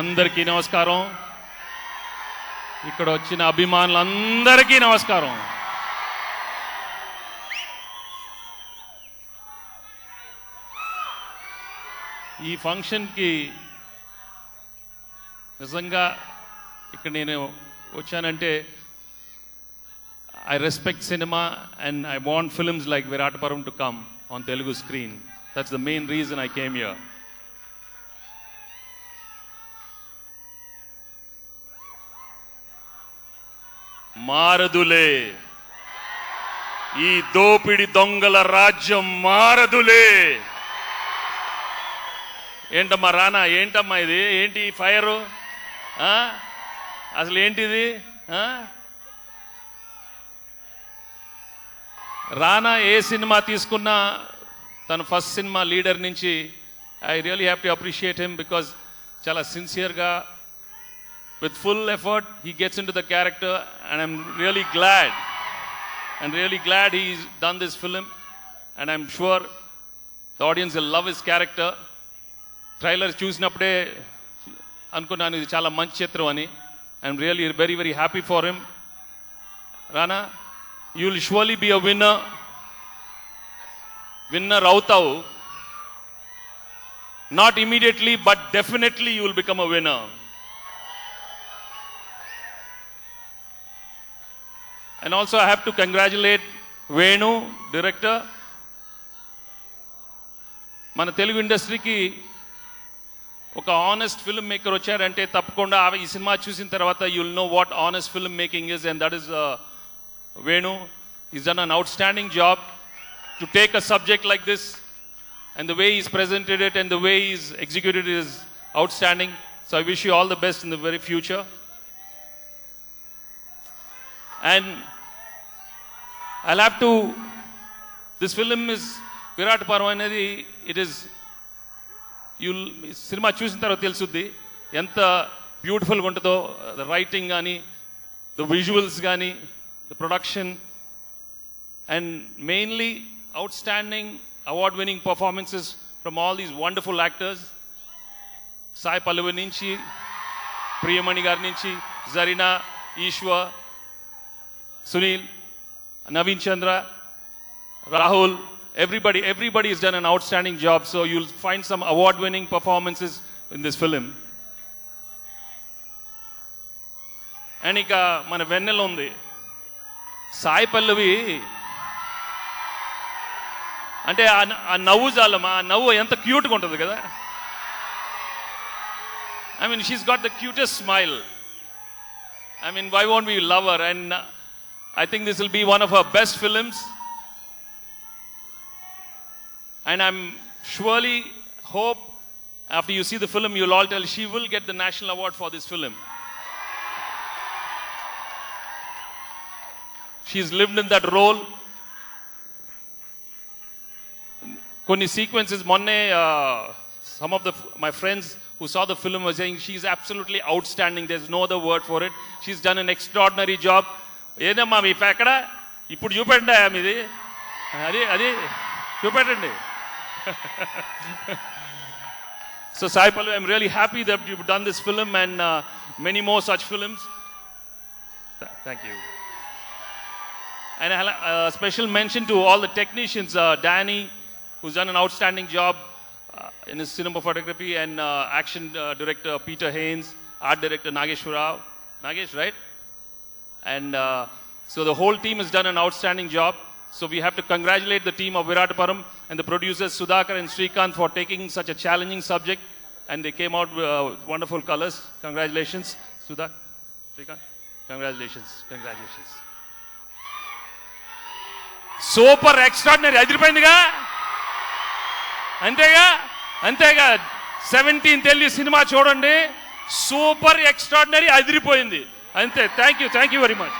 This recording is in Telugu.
అందరికీ నమస్కారం. ఇక్కడ వచ్చిన అభిమానులందరికీ నమస్కారం. ఈ ఫంక్షన్కి నిజంగా ఇక్కడ నేను వచ్చానంటే I respect cinema and I want films like Viratapuram to come on Telugu screen that's the main reason I came here మారదులే. ఈ దోపిడి దొంగల రాజ్యం మారదులే. ఏంటమ్మా రానా ఏంటమ్మా ఇది? ఏంటి ఈ ఫైరు? అసలు ఏంటిది? రానా ఏ సినిమా తీసుకున్నా తన ఫస్ట్ సినిమా లీడర్ నుంచి I really have to appreciate him because చాలా సిన్సియర్గా with full effort, he gets into the character, and I'm really glad. And really glad he's done this film, and I'm sure the audience will love his character. Trailer చూసినప్పుడే అనుకున్నాను ఇది చాలా మంచి చిత్రం అని I'm really very very happy for him Rana you will surely be a winner winner అవుతావు not immediately but definitely you will become a winner and also I have to congratulate Venu director మన తెలుగు ఇండస్ట్రీకి ఒక ఆనెస్ట్ ఫిల్మ్ మేకర్ వచ్చారంటే తప్పకుండా ఈ సినిమా చూసిన తర్వాత you'll know what honest film making is and that is Venu is an an outstanding job to take a subject like this and the way is presented it and the way is executed is outstanding so I wish you all the best in the very future And I'll have to. This film is Virat Parvam అనేది ఇట్ ఈస్ యుల్ సినిమా చూసిన తర్వాత తెలుసుద్ది ఎంత బ్యూటిఫుల్గా ఉంటుందో ద రైటింగ్ కానీ ద విజువల్స్ కానీ the production and mainly outstanding award winning performances from all these wonderful actors Sai Pallavi నుంచి ప్రియమణి గారి నుంచి Zarina Eshwar Sunil Naveen Chandra Rahul everybody everybody has done an outstanding job so you'll find some award winning performances in this film and ఇక మన వెన్నెల ఉంది సాయి పల్లవి అంటే ఆ న- ఆ నవ్వు చాలమ్మా ఆ నవ్వు ఎంత క్యూట్గా ఉంటుంది కదా I mean she's got the cutest smile I mean why won't be lover and I think this will be one of her best films And I'm surely hope after you see the film, you'll all tell she will get the national award for this film. She's lived in that role. కొన్ని సీక్వెన్సెస్ మొన్నే some of the my friends who saw the film was saying she's absolutely outstanding there is no other word for it she's done an extraordinary job ఏదమ్మా మీ ఎక్కడ ఇప్పుడు చూపెట్టండి మీది అది అది చూపెట్టండి So Sai Pallavi, I'm really happy that you've done this film and uh, many more such films. Th- Thank you. And a uh, special mention to all the technicians, uh, Danny, who's done an outstanding job uh, in his cinema photography, and uh, action uh, director Peter Haynes, art director Nageshwar Rao. Nagesh, right? And uh, so the whole team has done an outstanding job. So we have to congratulate the team of Virataparam and the producers Sudhakar and Srikanth for taking such a challenging subject. And they came out with uh, wonderful colors. Congratulations, Sudhakar. Srikanth. Congratulations. Congratulations. Super extraordinary అదిరిపోయిందిగా అంతేగా అంతేగా సెవెంటీన్ తెల్లి సినిమా చూడండి సూపర్ ఎక్స్ట్రాడినరీ అదిరిపోయింది అంతే. Thank you thank you very much